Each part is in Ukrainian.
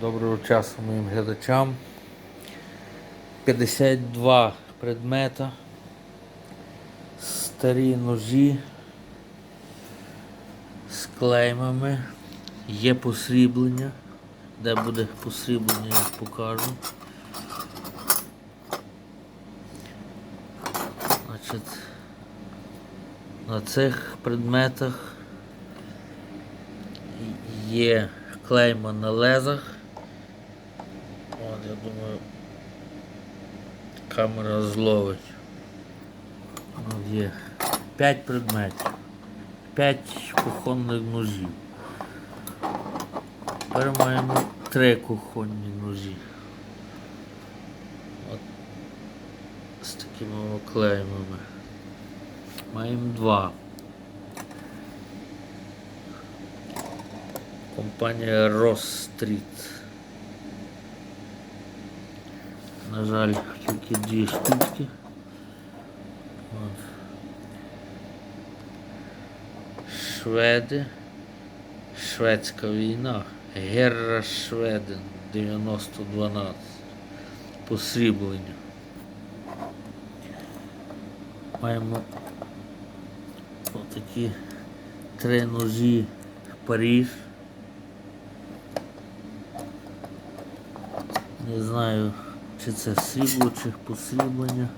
Доброго часу моїм глядачам. 52 предмета, старі ножі з клеймами, є посріблення. Де буде посріблення, я покажу. Значить, на цих предметах є клейма на лезах. Я думаю, камера зловить. От є 5 предметів. 5 кухонних ножів. Тепер маємо 3 кухонні ножі. От з такими клеймами. Маємо 2. Компанія Ross Street. На жаль, тільки дві штучки. От. Шведи. Шведська війна. Герра Шведен 9012. Посріблення. Маємо отакі три ножі Париж. Не знаю, чи це срібло, чи посріблення.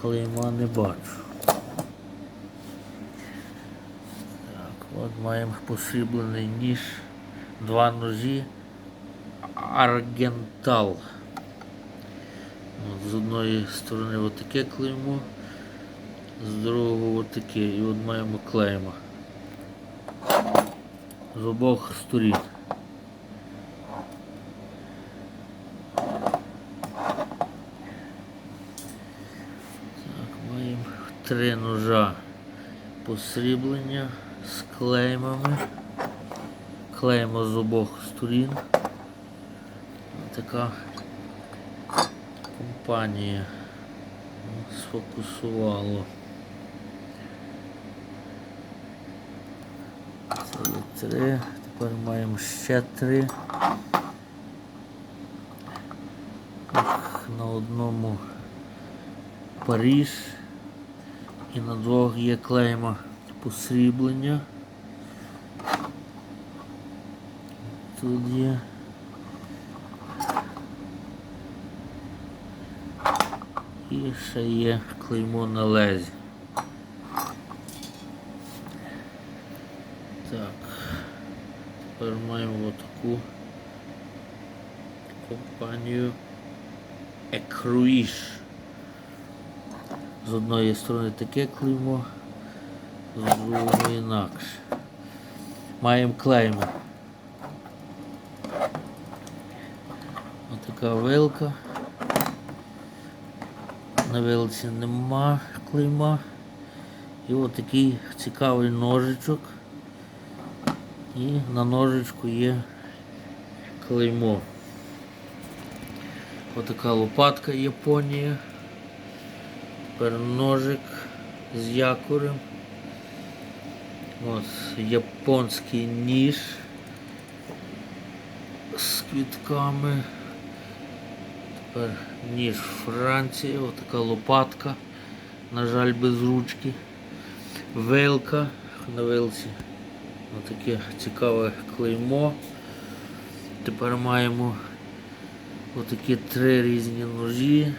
Клейма не бачу. Так, от маємо посріблений ніж, два ножі Аргентал. От, з одної сторони отаке клеймо, з другого отаке. І от маємо клейма. З обох сторін. Так, маємо три ножа посріблення з клеймами. Клейма з обох сторін. Така компанія сфокусувало. Це три. Тепер маємо ще три. На одному Париж і на двох є клейма посріблення. Тут є. І ще є клеймо на лезі. Так. Тепер маємо отаку компанію Екруїш. З одної сторони таке клеймо, з другої інакше. Маємо клейми. Отака вилка. На вилці нема клейма. І отакий цікавий ножичок. І на ножичку є клеймо. Отака лопатка Японія. Тепер ножик з якорем. Ось японський ніж з квітками. Тепер ніж Франції, отака лопатка, на жаль, без ручки. Вилка на вилці. Отаке цікаве клеймо. Тепер маємо отакі три різні ножі.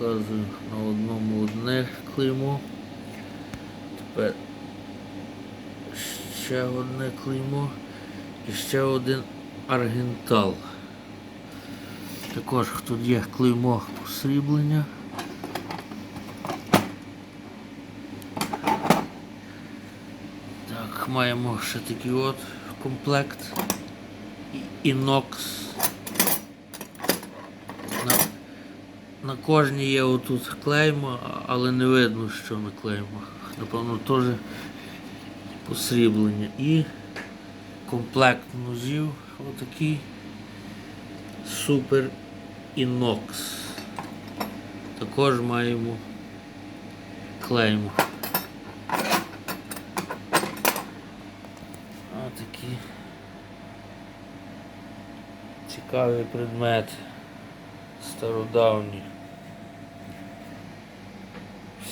Показую на одному одне клеймо. Тепер ще одне клеймо і ще один аргентал. Також тут є клеймо посріблення. Так, маємо ще такий от комплект. Інокс. На кожній є отут клейма, але не видно, що на клеймах. Напевно, теж посріблення. І комплект ножів отакий. Супер Інокс. Також маємо клейму. Отакі Цікавий предмет. Стародавній.